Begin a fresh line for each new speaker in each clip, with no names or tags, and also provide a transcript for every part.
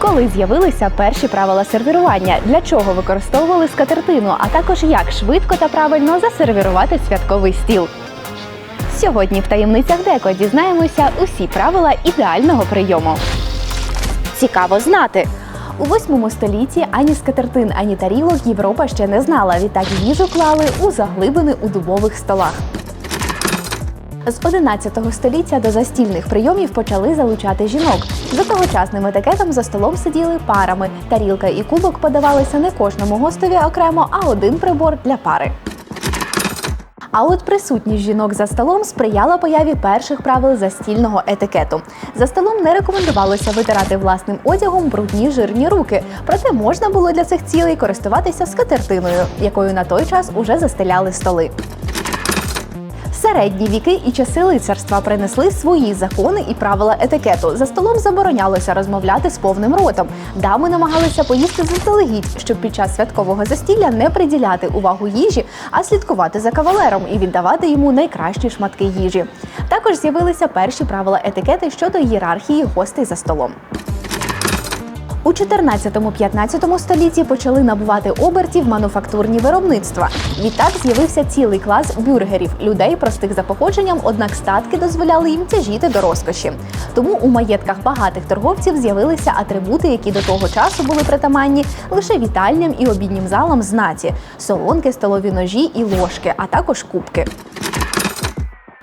Коли з'явилися перші правила сервірування, для чого використовували скатертину, а також як швидко та правильно засервірувати святковий стіл. Сьогодні в таємницях Деко дізнаємося усі правила ідеального прийому. Цікаво знати. У 8 столітті ані скатертин, ані тарілок Європа ще не знала. Відтак їжу клали у заглибини у дубових столах. З 11 століття до застільних прийомів почали залучати жінок. За тогочасним етикетом за столом сиділи парами. Тарілка і кубок подавалися не кожному гостеві окремо, а один прибор для пари. А от присутність жінок за столом сприяла появі перших правил застільного етикету. За столом не рекомендувалося витирати власним одягом брудні жирні руки, проте можна було для цих цілей користуватися скатертиною, якою на той час уже застеляли столи. Середні віки і часи лицарства принесли свої закони і правила етикету. За столом заборонялося розмовляти з повним ротом. Дами намагалися поїсти заздалегідь, щоб під час святкового застілля не приділяти увагу їжі, а слідкувати за кавалером і віддавати йому найкращі шматки їжі. Також з'явилися перші правила етикети щодо ієрархії гостей за столом. У 14-15 столітті почали набувати обертів мануфактурні виробництва. Відтак з'явився цілий клас бюргерів людей простих за походженням, однак статки дозволяли їм тяжіти до розкоші. Тому у маєтках багатих торговців з'явилися атрибути, які до того часу були притаманні лише вітальням і обіднім залам знаті: солонки, столові ножі і ложки, а також кубки.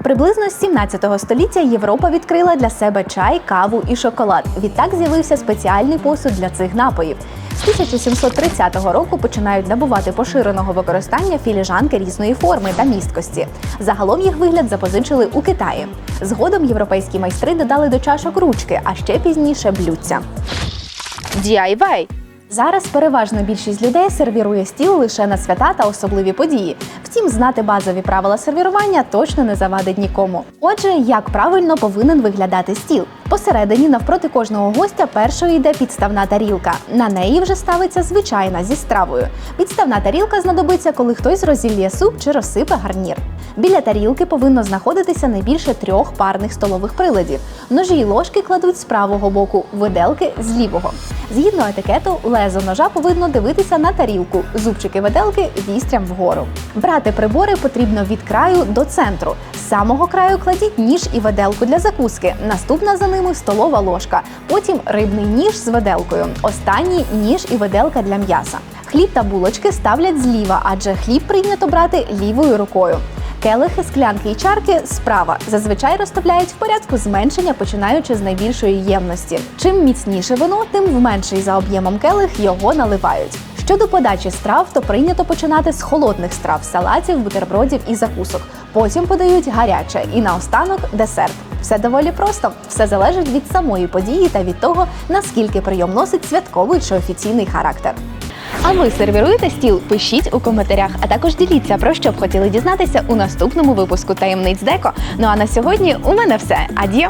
Приблизно з 17 століття Європа відкрила для себе чай, каву і шоколад. Відтак з'явився спеціальний посуд для цих напоїв. З 1730 року починають набувати поширеного використання філіжанки різної форми та місткості. Загалом їх вигляд запозичили у Китаї. Згодом європейські майстри додали до чашок ручки, а ще пізніше блюдця. DIY Зараз переважна більшість людей сервірує стіл лише на свята та особливі події. Втім, знати базові правила сервірування точно не завадить нікому. Отже, як правильно повинен виглядати стіл? Посередині навпроти кожного гостя першою йде підставна тарілка. На неї вже ставиться звичайна зі стравою. Підставна тарілка знадобиться, коли хтось розілє суп чи розсипе гарнір. Біля тарілки повинно знаходитися не більше трьох парних столових приладів. Ножі й ложки кладуть з правого боку, виделки з лівого. Згідно етикету, лезо ножа повинно дивитися на тарілку, зубчики виделки вістрям вгору. Брати прибори потрібно від краю до центру. З самого краю кладіть ніж і виделку для закуски. Наступна за ними столова ложка. Потім рибний ніж з виделкою. Останній ніж і виделка для м'яса. Хліб та булочки ставлять зліва, адже хліб прийнято брати лівою рукою. Келихи, склянки і чарки справа зазвичай розставляють в порядку зменшення, починаючи з найбільшої ємності. Чим міцніше вино, тим в менший за об'ємом келих його наливають. Щодо подачі страв, то прийнято починати з холодних страв, салатів, бутербродів і закусок. Потім подають гаряче і наостанок десерт. Все доволі просто. Все залежить від самої події та від того, наскільки прийом носить святковий чи офіційний характер. А ви сервіруєте стіл? Пишіть у коментарях, а також діліться про що б хотіли дізнатися у наступному випуску таємниць Деко. Ну а на сьогодні у мене все. Ад'є!